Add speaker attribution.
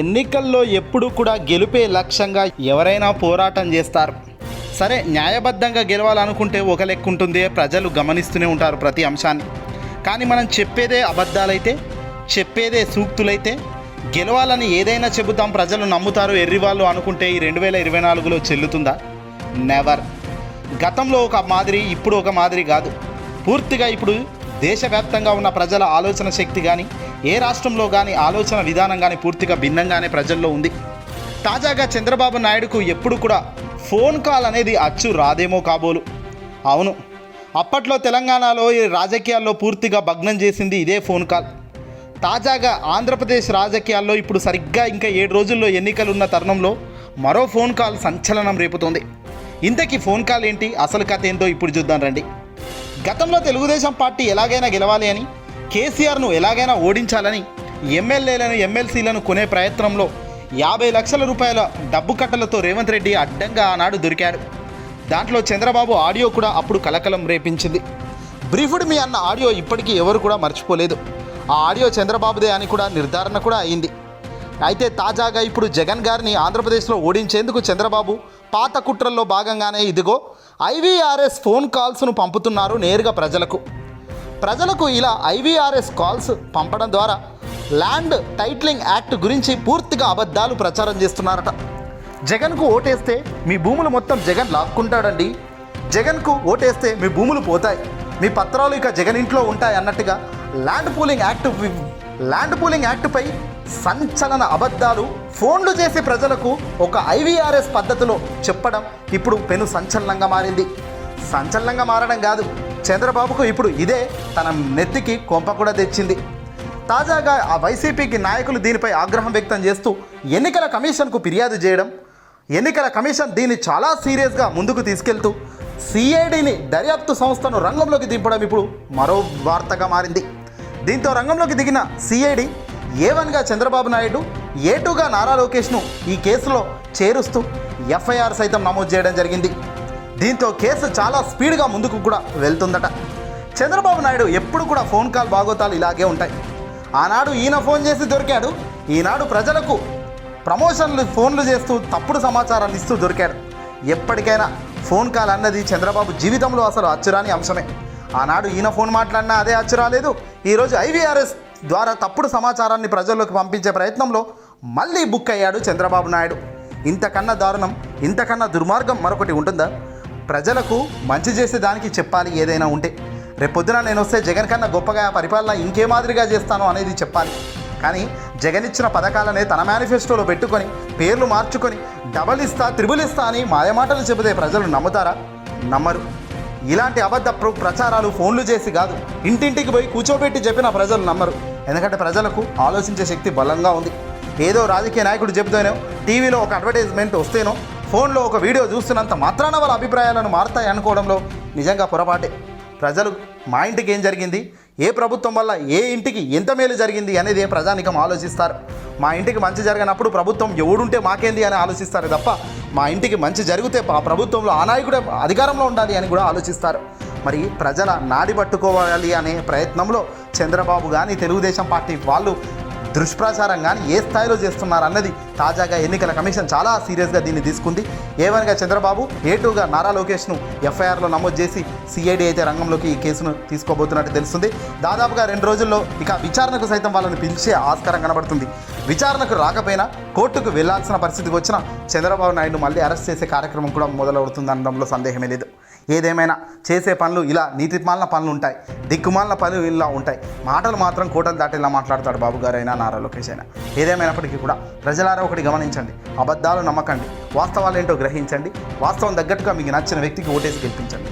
Speaker 1: ఎన్నికల్లో ఎప్పుడు కూడా గెలుపే లక్ష్యంగా ఎవరైనా పోరాటం చేస్తారు. సరే న్యాయబద్ధంగా గెలవాలనుకుంటే ఒక లెక్క ఉంటుంది ప్రజలు గమనిస్తూనే ఉంటారు ప్రతి అంశాన్ని. కానీ మనం చెప్పేదే అబద్ధాలైతే చెప్పేదే సూక్తులైతే గెలవాలని ఏదైనా చెబుతాం ప్రజలు నమ్ముతారు ఎర్రివాళ్ళు అనుకుంటే ఈ రెండు వేల ఇరవై నాలుగులో చెల్లుతుందా? నెవర్ గతంలో ఒక మాదిరి ఇప్పుడు ఒక మాదిరి కాదు. పూర్తిగా ఇప్పుడు దేశవ్యాప్తంగా ఉన్న ప్రజల ఆలోచన శక్తి కానీ ఏ రాష్ట్రంలో కానీ ఆలోచన విధానం కానీ పూర్తిగా భిన్నంగానే ప్రజల్లో ఉంది. తాజాగా చంద్రబాబు నాయుడుకు ఎప్పుడు కూడా ఫోన్ కాల్ అనేది అచ్చు రాదేమో కాబోలు. అవును అప్పట్లో తెలంగాణలో ఈ రాజకీయాల్లో పూర్తిగా భగ్నం చేసింది ఇదే ఫోన్ కాల్. తాజాగా ఆంధ్రప్రదేశ్ రాజకీయాల్లో ఇప్పుడు సరిగ్గా ఇంకా ఏడు రోజుల్లో ఎన్నికలు ఉన్న తరుణంలో మరో ఫోన్ కాల్ సంచలనం రేపుతోంది. ఇంతకీ ఫోన్ కాల్ ఏంటి? అసలు కథ ఏంటో ఇప్పుడు చూద్దాం రండి. గతంలో తెలుగుదేశం పార్టీ ఎలాగైనా గెలవాలి అని కేసీఆర్ను ఎలాగైనా ఓడించాలని ఎమ్మెల్యేలను ఎమ్మెల్సీలను కొనే ప్రయత్నంలో యాభై లక్షల రూపాయల డబ్బు కట్టలతో రేవంత్ రెడ్డి అడ్డంగా ఆనాడు దొరికాడు. దాంట్లో చంద్రబాబు ఆడియో కూడా అప్పుడు కలకలం రేపించింది. బ్రీఫుడ్ మీ అన్న ఆడియో ఇప్పటికీ ఎవరు కూడా మర్చిపోలేదు. ఆ ఆడియో చంద్రబాబుదే అని కూడా నిర్ధారణ కూడా అయింది. అయితే తాజాగా ఇప్పుడు జగన్ గారిని ఆంధ్రప్రదేశ్లో ఓడించేందుకు చంద్రబాబు పాత కుట్రల్లో భాగంగానే ఇదిగో ఐవీఆర్ఎస్ ఫోన్ కాల్స్ను పంపుతున్నారు నేరుగా ప్రజలకు. ప్రజలకు ఇలా ఐవీఆర్ఎస్ కాల్స్ పంపడం ద్వారా ల్యాండ్ టైట్లింగ్ యాక్ట్ గురించి పూర్తిగా అబద్ధాలు ప్రచారం చేస్తున్నారట. జగన్కు ఓటేస్తే మీ భూములు మొత్తం జగన్ లాక్కుంటాడండి. జగన్కు ఓటేస్తే మీ భూములు పోతాయి. మీ పత్రాలు ఇక జగన్ ఇంట్లో ఉంటాయి అన్నట్టుగా land pooling act land pooling యాక్ట్పై సంచలన అబద్ధాలు ఫోన్లు చేసి ప్రజలకు ఒక ఐవీఆర్ఎస్ పద్ధతిలో చెప్పడం ఇప్పుడు పెను సంచలనంగా మారింది. సంచలనంగా మారడం కాదు చంద్రబాబుకు ఇప్పుడు ఇదే తన నెత్తికి కొంప కూడా తెచ్చింది. తాజాగా ఆ వైసీపీకి నాయకులు దీనిపై ఆగ్రహం వ్యక్తం చేస్తూ ఎన్నికల కమిషన్కు ఫిర్యాదు చేయడం ఎన్నికల కమిషన్ దీన్ని చాలా సీరియస్గా ముందుకు తీసుకెళ్తూ సిఐడిని దర్యాప్తు సంస్థను రంగంలోకి దింపడం ఇప్పుడు మరో వార్తగా మారింది. దీంతో రంగంలోకి దిగిన సిఐడి ఏ వన్గా చంద్రబాబు నాయుడు ఏ టూగా నారా లోకేష్ను ఈ కేసులో చేరుస్తూ ఎఫ్ఐఆర్ సైతం నమోదు చేయడం జరిగింది. దీంతో కేసు చాలా స్పీడ్గా ముందుకు కూడా వెళ్తుందట. చంద్రబాబు నాయుడు ఎప్పుడు కూడా ఫోన్ కాల్ బాగోతాలు ఇలాగే ఉంటాయి. ఆనాడు ఈయన ఫోన్ చేసి దొరికాడు ఈనాడు ప్రజలకు ప్రమోషన్లు ఫోన్లు చేస్తూ తప్పుడు సమాచారాన్ని ఇస్తూ దొరికాడు. ఎప్పటికైనా ఫోన్ కాల్ అన్నది చంద్రబాబు జీవితంలో అసలు అచ్చురాని అంశమే. ఆనాడు ఈయన ఫోన్ మాట్లాడినా అదే అచ్చురాలేదు ఈరోజు ఐవీఆర్ఎస్ ద్వారా తప్పుడు సమాచారాన్ని ప్రజల్లోకి పంపించే ప్రయత్నంలో మళ్ళీ బుక్ అయ్యాడు చంద్రబాబు నాయుడు. ఇంతకన్నా దారుణం ఇంతకన్నా దుర్మార్గం మరొకటి ఉంటుందా? ప్రజలకు మంచి చేసే దానికి చెప్పాలి ఏదైనా ఉంటే. రేపొద్దున నేను వస్తే జగన్ కన్నా గొప్పగా పరిపాలన ఇంకే మాదిరిగా చేస్తాను అనేది చెప్పాలి. కానీ జగన్ ఇచ్చిన పథకాలనే తన మేనిఫెస్టోలో పెట్టుకొని పేర్లు మార్చుకొని డబల్ ఇస్తా త్రిబుల్ ఇస్తా అని మాయమాటలు చెబితే ప్రజలు నమ్ముతారా? నమ్మరు. ఇలాంటి అబద్ధ ప్రచారాలు ఫోన్లు చేసి కాదు ఇంటింటికి పోయి కూర్చోబెట్టి చెప్పిన ప్రజలు నమ్మరు. ఎందుకంటే ప్రజలకు ఆలోచించే శక్తి బలంగా ఉంది. ఏదో రాజకీయ నాయకుడు చెబుతేనో టీవీలో ఒక అడ్వర్టైజ్మెంట్ వస్తేనో ఫోన్లో ఒక వీడియో చూస్తున్నంత మాత్రాన వాళ్ళ అభిప్రాయాలను మారుతాయి అనుకోవడంలో నిజంగా పొరపాటే. ప్రజలు మా ఇంటికి ఏం జరిగింది? ఏ ప్రభుత్వం వల్ల ఏ ఇంటికి ఎంత మేలు జరిగింది అనేది ప్రజానికం ఆలోచిస్తారు. మా ఇంటికి మంచి జరిగినప్పుడు ప్రభుత్వం ఎవడుంటే మాకేంది అని ఆలోచిస్తారు తప్ప మా ఇంటికి మంచి జరిగితే ఆ ప్రభుత్వంలో ఆ నాయకుడే అధికారంలో ఉండాలి అని కూడా ఆలోచిస్తారు. మరి ప్రజల నాడి పట్టుకోవాలి అనే ప్రయత్నంలో చంద్రబాబు కానీ తెలుగుదేశం పార్టీ వాళ్ళు దుష్ప్రచారం కానీ ఏ స్థాయిలో చేస్తున్నారు అన్నది తాజాగా ఎన్నికల కమిషన్ చాలా సీరియస్గా దీన్ని తీసుకుంది. ఏవన్గా చంద్రబాబు ఏ టూగా నారా లోకేష్ను ఎఫ్ఐఆర్లో నమోదు చేసి సిఐడి అయితే రంగంలోకి ఈ కేసును తీసుకోబోతున్నట్టు తెలుస్తుంది. దాదాపుగా రెండు రోజుల్లో ఇక విచారణకు సైతం వాళ్ళని పిలిచే ఆస్కారం కనబడుతుంది. విచారణకు రాకపోయినా కోర్టుకు వెళ్ళాల్సిన పరిస్థితికి వచ్చిన చంద్రబాబు నాయుడు మళ్ళీ అరెస్ట్ చేసే కార్యక్రమం కూడా మొదలవుతుంది అనడంలో సందేహమే లేదు. ఏదేమైనా చేసే పనులు ఇలా నీతిమాలిన పనులు ఉంటాయి దిక్కుమాలిన పనులు ఇలా ఉంటాయి. మాటలు మాత్రం కోటలు దాటేలా మాట్లాడతాడు బాబు గారైనా నారా లోకేష్ అయినా. ఏదేమైనప్పటికీ కూడా ప్రజలారా ఒకటి గమనించండి అబద్ధాలు నమ్మకండి వాస్తవాలు ఏంటో గ్రహించండి వాస్తవం తగ్గట్టుగా మీకు నచ్చిన వ్యక్తికి ఓటేసి గెలిపించండి.